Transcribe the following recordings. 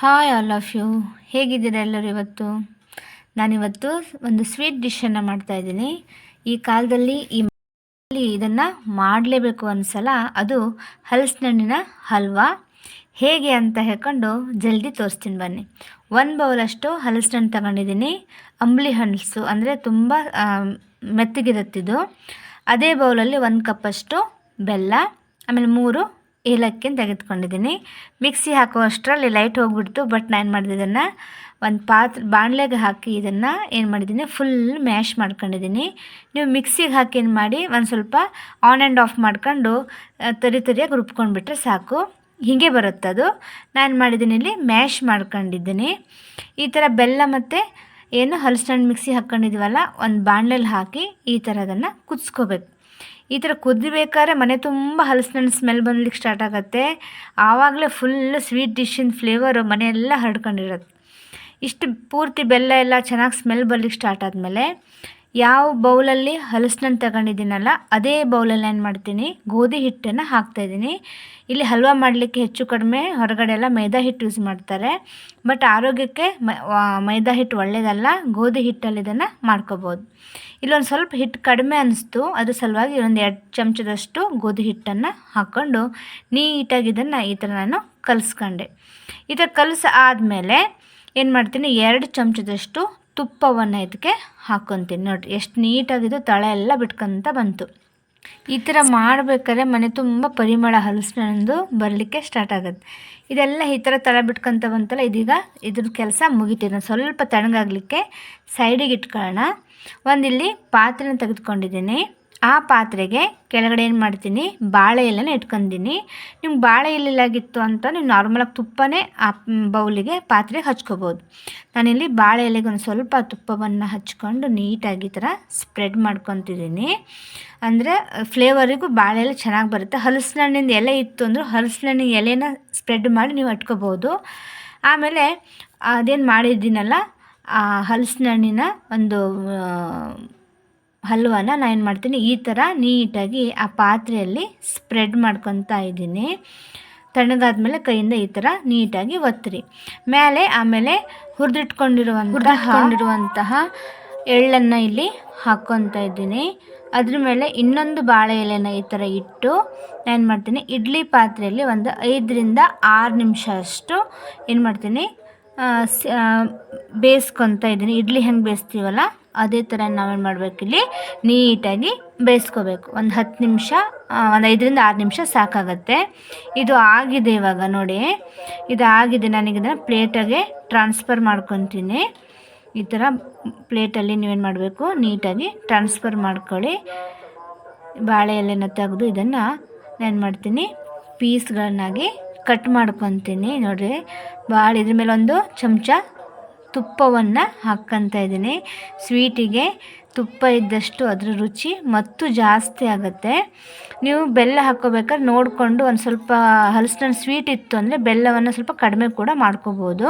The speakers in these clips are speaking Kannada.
ಹಾಯ್ ಆಲ್ ಆಫ್ ಯು ಹೇಗಿದ್ದೀರಾ ಎಲ್ಲರೂ ಇವತ್ತು? ನಾನಿವತ್ತು ಒಂದು ಸ್ವೀಟ್ ಡಿಶನ್ನು ಮಾಡ್ತಾಯಿದ್ದೀನಿ ಈ ಕಾಲದಲ್ಲಿ ಈ ಇದನ್ನು ಮಾಡಲೇಬೇಕು ಒಂದ್ಸಲ ಅದು ಹಲಸಿನಣ್ಣಿನ ಹಲ್ವಾ. ಹೇಗೆ ಅಂತ ಹೇಳ್ಕೊಂಡು ಜಲ್ದಿ ತೋರಿಸ್ತೀನಿ ಬನ್ನಿ. ಒಂದು ಬೌಲಷ್ಟು ಹಲಸಿನಣ್ಣು ತಗೊಂಡಿದ್ದೀನಿ. ಅಂಬ್ಲಿ ಹಣ್ಸು ಅಂದರೆ ತುಂಬ ಮೆತ್ತಗಿರುತ್ತಿದ್ದು. ಅದೇ ಬೌಲಲ್ಲಿ ಒಂದು ಕಪ್ಪಷ್ಟು ಬೆಲ್ಲ, ಆಮೇಲೆ ಮೂರು ಏಲಕ್ಕಿನ ತೆಗೆದುಕೊಂಡಿದ್ದೀನಿ. ಮಿಕ್ಸಿ ಹಾಕುವಷ್ಟರಲ್ಲಿ ಲೈಟ್ ಹೋಗ್ಬಿಡ್ತು ಬಟ್ ನಾನು ಏನು ಮಾಡಿದೆ ಇದನ್ನು, ಒಂದು ಪಾತ್ರೆ ಬಾಣಲೆಗೆ ಹಾಕಿ ಇದನ್ನು ಏನು ಮಾಡಿದ್ದೀನಿ ಫುಲ್ ಮ್ಯಾಶ್ ಮಾಡ್ಕೊಂಡಿದ್ದೀನಿ. ನೀವು ಮಿಕ್ಸಿಗೆ ಹಾಕಿ ಏನು ಮಾಡಿ, ಒಂದು ಸ್ವಲ್ಪ ಆನ್ ಆ್ಯಂಡ್ ಆಫ್ ಮಾಡ್ಕೊಂಡು ತರಿ ತರಿಯಾಗಿ ರುಬ್ಕೊಂಡ್ಬಿಟ್ರೆ ಸಾಕು. ಹೀಗೆ ಬರುತ್ತೆ ಅದು. ನಾನು ಮಾಡಿದ್ದೀನಿ ಇಲ್ಲಿ ಮ್ಯಾಶ್ ಮಾಡ್ಕೊಂಡಿದ್ದೀನಿ. ಈ ಥರ ಬೆಲ್ಲ ಮತ್ತು ಏನು ಹಲಸಿನ ಮಿಕ್ಸಿ ಹಾಕ್ಕೊಂಡಿದ್ದೀವಲ್ಲ ಒಂದು ಬಾಣಲೆಲಿ ಹಾಕಿ ಈ ಥರ ಅದನ್ನು ಕುದಿಸ್ಕೋಬೇಕು. ಈ ಥರ ಕುದಿಬೇಕಾದ್ರೆ ಮನೆ ತುಂಬ ಹಲಸಿನ ಸ್ಮೆಲ್ ಬಂದ್ಲಿಕ್ಕೆ ಸ್ಟಾರ್ಟ್ ಆಗುತ್ತೆ. ಆವಾಗಲೇ ಫುಲ್ ಸ್ವೀಟ್ ಡಿಶ್ಶಿನ ಫ್ಲೇವರು ಮನೆಯೆಲ್ಲ ಹರಡ್ಕೊಂಡಿರುತ್ತೆ. ಇಷ್ಟು ಪೂರ್ತಿ ಬೆಲ್ಲ ಎಲ್ಲ ಚೆನ್ನಾಗಿ ಸ್ಮೆಲ್ ಬರ್ಲಿಕ್ಕೆ ಸ್ಟಾರ್ಟ್ ಆದಮೇಲೆ ಯಾವ ಬೌಲಲ್ಲಿ ಹಲಸಿನ ತಗೊಂಡಿದ್ದೀನಲ್ಲ, ಅದೇ ಬೌಲಲ್ಲಿ ಏನು ಮಾಡ್ತೀನಿ. ಗೋಧಿ ಹಿಟ್ಟನ್ನು ಹಾಕ್ತಾಯಿದ್ದೀನಿ ಇಲ್ಲಿ ಹಲ್ವಾ ಮಾಡಲಿಕ್ಕೆ ಹೆಚ್ಚು ಕಡಿಮೆ ಹೊರಗಡೆ ಎಲ್ಲ ಮೈದಾ ಹಿಟ್ಟು ಯೂಸ್ ಮಾಡ್ತಾರೆ. ಬಟ್ ಆರೋಗ್ಯಕ್ಕೆ ಮೈದಾ ಹಿಟ್ಟು ಒಳ್ಳೆಯದಲ್ಲ ಗೋಧಿ ಹಿಟ್ಟಲ್ಲಿ ಇದನ್ನು ಮಾಡ್ಕೋಬೋದು. ಇಲ್ಲೊಂದು ಸ್ವಲ್ಪ ಹಿಟ್ಟು ಕಡಿಮೆ ಅನಿಸ್ತು, ಅದ್ರ ಸಲುವಾಗಿ ಒಂದು ಎರಡು ಚಮಚದಷ್ಟು ಗೋಧಿ ಹಿಟ್ಟನ್ನು ಹಾಕ್ಕೊಂಡು ನೀಟಾಗಿ ಇದನ್ನು ಈ ಥರ ನಾನು ಕಲಿಸ್ಕೊಂಡೆ. ಈ ಥರ ಕಲಸ ಆದಮೇಲೆ ಏನು ಮಾಡ್ತೀನಿ, ಎರಡು ಚಮಚದಷ್ಟು ತುಪ್ಪವನ್ನು ಇದಕ್ಕೆ ಹಾಕ್ಕೊತೀನಿ ನೋಡಿರಿ, ಎಷ್ಟು ನೀಟಾಗಿದ್ದು ತಳ ಎಲ್ಲ ಬಿಟ್ಕೊಂತ ಬಂತು. ಈ ಥರ ಮಾಡಬೇಕಾದ್ರೆ ಮನೆ ತುಂಬ ಪರಿಮಳ ಹಲಸಿನಂದು ಬರಲಿಕ್ಕೆ ಸ್ಟಾರ್ಟ್ ಆಗುತ್ತೆ. ಇದೆಲ್ಲ ಈ ಥರ ತಳ ಬಿಟ್ಕೊಂತ ಬಂತಲ್ಲ, ಇದೀಗ ಇದ್ರ ಕೆಲಸ ಮುಗಿತಿದೆ ಸ್ವಲ್ಪ ತಣ್ಣಗಾಗಲಿಕ್ಕೆ ಸೈಡಿಗೆ ಇಟ್ಕೊಳ್ಳೋಣ ಒಂದಿಲ್ಲಿ ಪಾತ್ರೆನ ತೆಗೆದುಕೊಂಡಿದ್ದೀನಿ. ಆ ಪಾತ್ರೆಗೆ ಕೆಳಗಡೆ ಏನು ಮಾಡ್ತೀನಿ? ಬಾಳೆ ಎಲೆನ ಇಟ್ಕೊಂಡಿನಿ ನಿಮ್ಗೆ ಬಾಳೆ ಎಲೆಲಾಗಿತ್ತು ಅಂತ ನೀವು ನಾರ್ಮಲಾಗಿ ತುಪ್ಪನೇ ಆ ಬೌಲಿಗೆ ಪಾತ್ರೆಗೆ ಹಚ್ಕೋಬೋದು. ನಾನಿಲ್ಲಿ ಬಾಳೆ ಎಲೆಗೆ ಒಂದು ಸ್ವಲ್ಪ ತುಪ್ಪವನ್ನು ಹಚ್ಕೊಂಡು ನೀಟಾಗಿ ಈ ಥರ ಸ್ಪ್ರೆಡ್ ಮಾಡ್ಕೊತಿದ್ದೀನಿ ಅಂದರೆ ಫ್ಲೇವರಿಗೂ ಬಾಳೆ ಎಲೆ ಚೆನ್ನಾಗಿ ಬರುತ್ತೆ. ಹಲಸಿನ ಹಣ್ಣಿಂದ ಎಲೆ ಇತ್ತು ಅಂದ್ರೆ ಹಲಸಿನ ಹಣ್ಣಿನ ಎಲೆನ ಸ್ಪ್ರೆಡ್ ಮಾಡಿ ನೀವು ಹಟ್ಕೋಬೋದು ಆಮೇಲೆ ಅದೇನು ಮಾಡಿದ್ದೀನಲ್ಲ? ಆ ಹಲಸಿನ ಹಣ್ಣಿನ ಒಂದು ಹಲ್ವನ ನಾನು ಏನು ಮಾಡ್ತೀನಿ ಈ ಥರ ನೀಟಾಗಿ ಆ ಪಾತ್ರೆಯಲ್ಲಿ ಸ್ಪ್ರೆಡ್ ಮಾಡ್ಕೊತಾ ಇದ್ದೀನಿ. ತಣ್ಣಗಾದ್ಮೇಲೆ ಕೈಯಿಂದ ಈ ಥರ ನೀಟಾಗಿ ಒತ್ತಿರಿ ಮೇಲೆ ಆಮೇಲೆ ಹುರಿದಿಟ್ಕೊಂಡಿರುವಂಥ ಹುರಿದಿಟ್ಕೊಂಡಿರುವಂತಹ ಎಳ್ಳನ್ನು ಇಲ್ಲಿ ಹಾಕ್ಕೊತಾ ಇದ್ದೀನಿ. ಅದ್ರ ಮೇಲೆ ಇನ್ನೊಂದು ಬಾಳೆ ಎಲೆನ ಈ ಥರ ಇಟ್ಟು ನಾನು ಮಾಡ್ತೀನಿ ಇಡ್ಲಿ ಪಾತ್ರೆಯಲ್ಲಿ ಒಂದು ಐದರಿಂದ ಆರು ನಿಮಿಷ ಅಷ್ಟು ಏನು ಮಾಡ್ತೀನಿ ಬೇಯಿಸ್ಕೊತಾ ಇದ್ದೀನಿ. ಇಡ್ಲಿ ಹೆಂಗೆ ಬೇಯಿಸ್ತೀವಲ್ಲ ಅದೇ ಥರ ನಾವೇನು ಮಾಡಬೇಕು ಇಲ್ಲಿ? ನೀಟಾಗಿ ಬೇಯಿಸ್ಕೋಬೇಕು. ಒಂದು ಹತ್ತು ನಿಮಿಷ ಒಂದು ಐದರಿಂದ ಆರು ನಿಮಿಷ ಸಾಕಾಗತ್ತೆ. ಇದು ಆಗಿದೆ ಇವಾಗ ನೋಡಿ. ಇದು ಆಗಿದೆ. ನನಗಿದನ್ನು ಪ್ಲೇಟಾಗೆ ಟ್ರಾನ್ಸ್ಫರ್ ಮಾಡ್ಕೊತೀನಿ. ಈ ಥರ ಪ್ಲೇಟಲ್ಲಿ ನೀವೇನು ಮಾಡಬೇಕು? ನೀಟಾಗಿ ಟ್ರಾನ್ಸ್ಫರ್ ಮಾಡ್ಕೊಳ್ಳಿ. ಬಾಳೆ ಎಲೆನ ತೆಗೆದು ಇದನ್ನು ನಾನು ಮಾಡ್ತೀನಿ? ಪೀಸ್ಗಳನ್ನಾಗಿ ಕಟ್ ಮಾಡ್ಕೊತೀನಿ. ನೋಡಿರಿ ಭಾಳ ಇದ್ರ ಮೇಲೆ ಒಂದು ಚಮಚ ತುಪ್ಪವನ್ನು ಹಾಕ್ಕೊತಾ ಇದ್ದೀನಿ. ಸ್ವೀಟಿಗೆ ತುಪ್ಪ ಇದ್ದಷ್ಟು ಅದರ ರುಚಿ ಮತ್ತು ಜಾಸ್ತಿ ಆಗುತ್ತೆ. ನೀವು ಬೆಲ್ಲ ಹಾಕ್ಕೋಬೇಕಾದ್ರೆ ನೋಡಿಕೊಂಡು ಒಂದು ಸ್ವಲ್ಪ ಹಲಸಿನ ಸ್ವೀಟ್ ಇತ್ತು ಅಂದರೆ ಬೆಲ್ಲವನ್ನು ಸ್ವಲ್ಪ ಕಡಿಮೆ ಕೂಡ ಮಾಡ್ಕೋಬೋದು.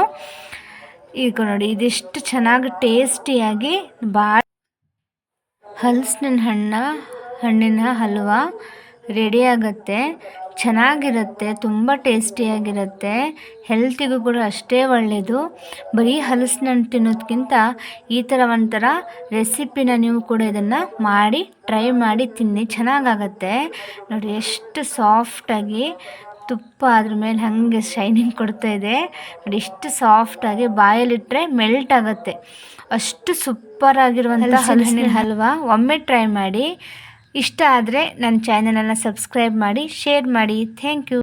ಈಗ ನೋಡಿ, ಇದಿಷ್ಟು ಚೆನ್ನಾಗಿ ಟೇಸ್ಟಿಯಾಗಿ ಭಾಳ ಹಲಸಿನ ಹಣ್ಣ, ಹಣ್ಣಿನ ಹಲ್ವಾ ರೆಡಿ ಆಗುತ್ತೆ ಚೆನ್ನಾಗಿರುತ್ತೆ ತುಂಬ ಟೇಸ್ಟಿಯಾಗಿರುತ್ತೆ ಹೆಲ್ತಿಗೂ ಕೂಡ ಅಷ್ಟೇ ಒಳ್ಳೆಯದು ಬರೀ ಹಲಸಿನ ಹಣ್ಣು ತಿನ್ನೋದಕ್ಕಿಂತ ಈ ಥರ ಒಂಥರ ರೆಸಿಪಿನ ನೀವು ಕೂಡ ಇದನ್ನು ಮಾಡಿ ಟ್ರೈ ಮಾಡಿ ತಿನ್ನಿ ಚೆನ್ನಾಗಾಗತ್ತೆ. ನೋಡಿ ಎಷ್ಟು ಸಾಫ್ಟಾಗಿ ತುಪ್ಪ ಅದ್ರ ಮೇಲೆ ಹಾಗೆ ಶೈನಿಂಗ್ ಕೊಡ್ತಾ ಇದೆ. ನೋಡಿ ಎಷ್ಟು ಸಾಫ್ಟಾಗಿ ಬಾಯಲ್ಲಿಟ್ಟರೆ ಮೆಲ್ಟ್ ಆಗುತ್ತೆ. ಅಷ್ಟು ಸೂಪರ್ ಆಗಿರುವಂಥ ಹಲಸಿನ ಹಲ್ವಾ. ಒಮ್ಮೆ ಟ್ರೈ ಮಾಡಿ ಇಷ್ಟ ಆದರೆ ನನ್ನ ಚಾನಲನ್ನು ಸಬ್ಸ್ಕ್ರೈಬ್ ಮಾಡಿ ಶೇರ್ ಮಾಡಿ. Thank you